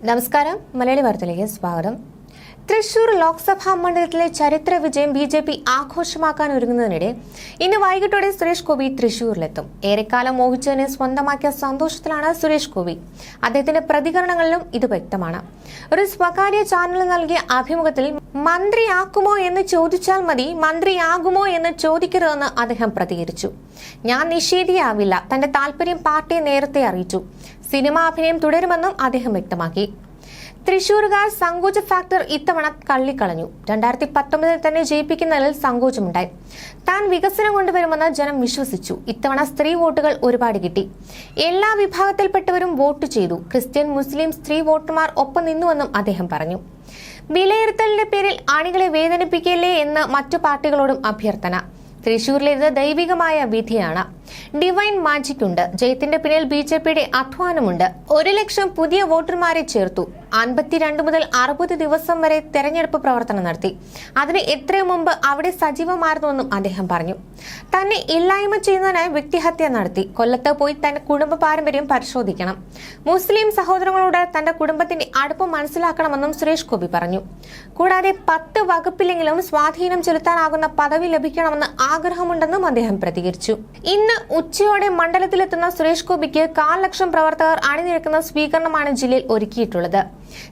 നമസ്കാരം. മലയാളി വാർത്തയിലേക്ക് സ്വാഗതം. തൃശൂർ ലോക്സഭാ മണ്ഡലത്തിലെ ചരിത്ര വിജയം ബി ജെ പി ആഘോഷമാക്കാൻ ഒരുങ്ങുന്നതിനിടെ ഇന്ന് വൈകിട്ടോടെ സുരേഷ് ഗോപി തൃശൂരിലെത്തും. ഏറെക്കാലം മോഹിച്ചതിനെ സ്വന്തമാക്കിയ സന്തോഷത്തിലാണ് സുരേഷ് ഗോപി. അദ്ദേഹത്തിന്റെ പ്രതികരണങ്ങളിലും ഇത് വ്യക്തമാണ്. ഒരു സ്വകാര്യ ചാനൽ നൽകിയ അഭിമുഖത്തിൽ മന്ത്രിയാക്കുമോ എന്ന് ചോദിച്ചാൽ മതി മന്ത്രിയാകുമോ എന്ന് ചോദിക്കരുതെന്ന് അദ്ദേഹം പ്രതികരിച്ചു. ഞാൻ നിഷേധിയാവില്ല തന്റെ താല്പര്യം പാർട്ടി നേരത്തെ അറിയിച്ചു. സിനിമാ അഭിനയം തുടരുമെന്നും അദ്ദേഹം വ്യക്തമാക്കി. തൃശൂരുകാർ സങ്കോച ഫാക്ടർ ഇത്തവണ തള്ളിക്കളഞ്ഞു. രണ്ടായിരത്തി പത്തൊമ്പതിൽ തന്നെ ജയിപ്പിക്കുന്നതിൽ സങ്കോചമുണ്ടായി താൻ വികസനം കൊണ്ടുവരുമെന്ന് ജനം വിശ്വസിച്ചു. ഇത്തവണ സ്ത്രീ വോട്ടുകൾ ഒരുപാട് കിട്ടി. എല്ലാ വിഭാഗത്തിൽപ്പെട്ടവരും വോട്ട് ചെയ്തു. ക്രിസ്ത്യൻ മുസ്ലിം സ്ത്രീ വോട്ടർമാർ ഒപ്പം നിന്നുവെന്നും അദ്ദേഹം പറഞ്ഞു. വിലയിരുത്തലിന്റെ പേരിൽ അണികളെ വേദനിപ്പിക്കല്ലേ എന്ന് മറ്റു പാർട്ടികളോടും അഭ്യർത്ഥന. തൃശൂരിലേത് ദൈവികമായ വിധിയാണ്. ഡിവൈൻ മാജിക് ഉണ്ട്. ജയത്തിന്റെ പിന്നിൽ ബി ജെ പിയുടെ അധ്വാനമുണ്ട്. ഒരു ലക്ഷം പുതിയ വോട്ടർമാരെ ചേർത്തു. അൻപത്തിരണ്ട് മുതൽ അറുപത് ദിവസം വരെ തെരഞ്ഞെടുപ്പ് പ്രവർത്തനം നടത്തി. അതിന് എത്രയും മുമ്പ് അവിടെ സജീവമായിരുന്നുവെന്നും അദ്ദേഹം പറഞ്ഞു. തന്നെ ഇല്ലായ്മ ചെയ്യുന്നതിനായി വ്യക്തിഹത്യ നടത്തി. കൊല്ലത്ത് പോയി തന്റെ കുടുംബ പാരമ്പര്യം പരിശോധിക്കണം. മുസ്ലിം സഹോദരങ്ങളോട് തന്റെ കുടുംബത്തിന്റെ അടുപ്പം മനസ്സിലാക്കണമെന്നും സുരേഷ് ഗോപി പറഞ്ഞു. കൂടാതെ പത്ത് വകുപ്പിലെങ്കിലും സ്വാധീനം ചെലുത്താനാകുന്ന പദവി ലഭിക്കണമെന്ന് ആഗ്രഹമുണ്ടെന്നും അദ്ദേഹം പ്രതികരിച്ചു. ഇന്ന് ഉച്ചയോടെ മണ്ഡലത്തിലെത്തുന്ന സുരേഷ് ഗോപിക്ക് കാൽ ലക്ഷം പ്രവർത്തകർ അണിനിരക്കുന്ന സ്വീകരണമാണ് ജില്ലയിൽ ഒരുക്കിയിട്ടുള്ളത്.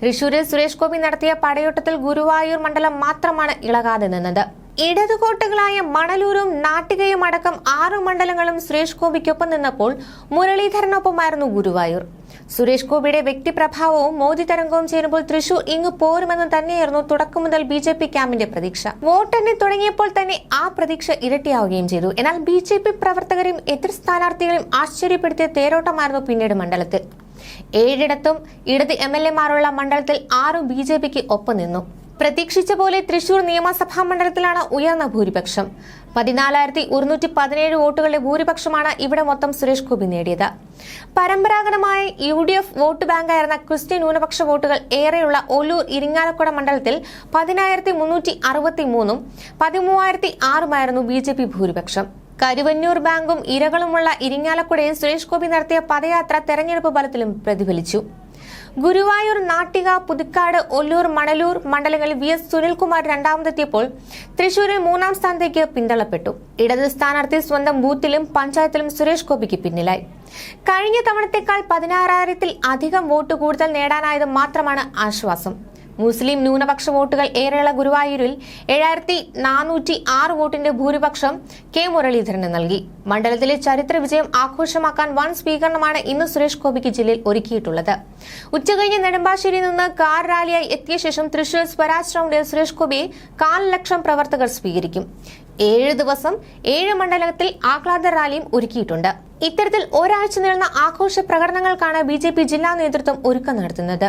തൃശൂരിൽ സുരേഷ് ഗോപി നടത്തിയ പടയോട്ടത്തിൽ ഗുരുവായൂർ മണ്ഡലം മാത്രമാണ് ഇളകാതെ നിന്നത്. ഇടതുകോട്ടകളായ മണലൂരും നാട്ടികയും അടക്കം ആറ് മണ്ഡലങ്ങളും സുരേഷ് ഗോപിക്കൊപ്പം നിന്നപ്പോൾ മുരളീധരനൊപ്പമായിരുന്നു ഗുരുവായൂർ. സുരേഷ് ഗോപിയുടെ വ്യക്തിപ്രഭാവവും മോദി തരംഗവും ചേരുമ്പോൾ തൃശൂർ ഇങ്ങ് പോരുമെന്ന് തന്നെയായിരുന്നു തുടക്കം മുതൽ ബി ജെ പി ക്യാമ്പിന്റെ പ്രതീക്ഷ. വോട്ടെണ്ണി തുടങ്ങിയപ്പോൾ തന്നെ ആ പ്രതീക്ഷ ഇരട്ടിയാവുകയും ചെയ്തു. എന്നാൽ ബി ജെ പി പ്രവർത്തകരെയും എതിർ സ്ഥാനാർത്ഥികളെയും ആശ്ചര്യപ്പെടുത്തിയ തേരോട്ടമായിരുന്നു പിന്നീട് മണ്ഡലത്തിൽ. ഏഴിടത്തും ഇടത് എം എൽ എമാരുള്ള മണ്ഡലത്തിൽ ആറും ബി ജെ പിക്ക് ഒപ്പം നിന്നു. പ്രതീക്ഷിച്ച പോലെ തൃശൂർ നിയമസഭാ മണ്ഡലത്തിലാണ് ഉയർന്ന ഭൂരിപക്ഷം. പതിനാലായിരത്തി ഒരുന്നൂറ്റി പതിനേഴ് വോട്ടുകളുടെ ഭൂരിപക്ഷമാണ് ഇവിടെ മൊത്തം സുരേഷ് ഗോപി നേടിയത്. പരമ്പരാഗതമായ യു ഡി എഫ് വോട്ട് ബാങ്കായിരുന്ന ക്രിസ്ത്യൻ ന്യൂനപക്ഷ വോട്ടുകൾ ഏറെയുള്ള ഒല്ലൂർ ഇരിങ്ങാലക്കുട മണ്ഡലത്തിൽ പതിനായിരത്തി മുന്നൂറ്റി അറുപത്തി മൂന്നും പതിമൂവായിരത്തി ആറുമായിരുന്നു ബി ജെ പി ഭൂരിപക്ഷം. കരുവന്നൂർ ബാങ്കും ഇരകളുമുള്ള ഇരിങ്ങാലക്കുടയിൽ സുരേഷ് ഗോപി നടത്തിയ പദയാത്ര തെരഞ്ഞെടുപ്പ് ഫലത്തിലും പ്രതിഫലിച്ചു. ഗുരുവായൂർ നാട്ടിക പുതുക്കാട് ഒല്ലൂർ മണലൂർ മണ്ഡലങ്ങളിൽ വി എസ് സുനിൽകുമാർ രണ്ടാമതെത്തിയപ്പോൾ തൃശൂരിൽ മൂന്നാം സ്ഥാനത്തേക്ക് പിന്തള്ളപ്പെട്ടു. ഇടത് സ്ഥാനാർത്ഥി സ്വന്തം ബൂത്തിലും പഞ്ചായത്തിലും സുരേഷ് ഗോപിക്ക് പിന്നിലായി. കഴിഞ്ഞ തവണത്തേക്കാൾ പതിനാറായിരത്തിൽ അധികം വോട്ട് കൂടുതൽ നേടാനായത് മാത്രമാണ് ആശ്വാസം. മുസ്ലിം ന്യൂനപക്ഷ വോട്ടുകൾ ഏറെയുള്ള ഗുരുവായൂരിൽ ഏഴായിരത്തി നാനൂറ്റി ആറ് വോട്ടിന്റെ ഭൂരിപക്ഷം കെ മുരളീധരന് നൽകി. മണ്ഡലത്തിലെ ചരിത്ര വിജയം ആഘോഷമാക്കാൻ വൻ സ്വീകരണമാണ് ഇന്ന് സുരേഷ് ഗോപിക്ക് ജില്ലയിൽ ഒരുക്കിയിട്ടുള്ളത്. ഉച്ചകഴിഞ്ഞ് നെടുമ്പാശ്ശേരിയിൽ നിന്ന് കാർ റാലിയായി എത്തിയ ശേഷം തൃശൂർ സ്വരാജ് റൌണ്ടിൽ സുരേഷ് ഗോപിയെ കാൽ ലക്ഷം പ്രവർത്തകർ സ്വീകരിക്കും. ഏഴ് ദിവസം ഏഴ് മണ്ഡലത്തിൽ ആഹ്ലാദ റാലിയും ഒരുക്കിയിട്ടുണ്ട്. ഇത്തരത്തിൽ ഒരാഴ്ച നീളുന്ന ആഘോഷ പ്രകടനങ്ങൾക്കാണ് ബി ജില്ലാ നേതൃത്വം ഒരുക്കം നടത്തുന്നത്.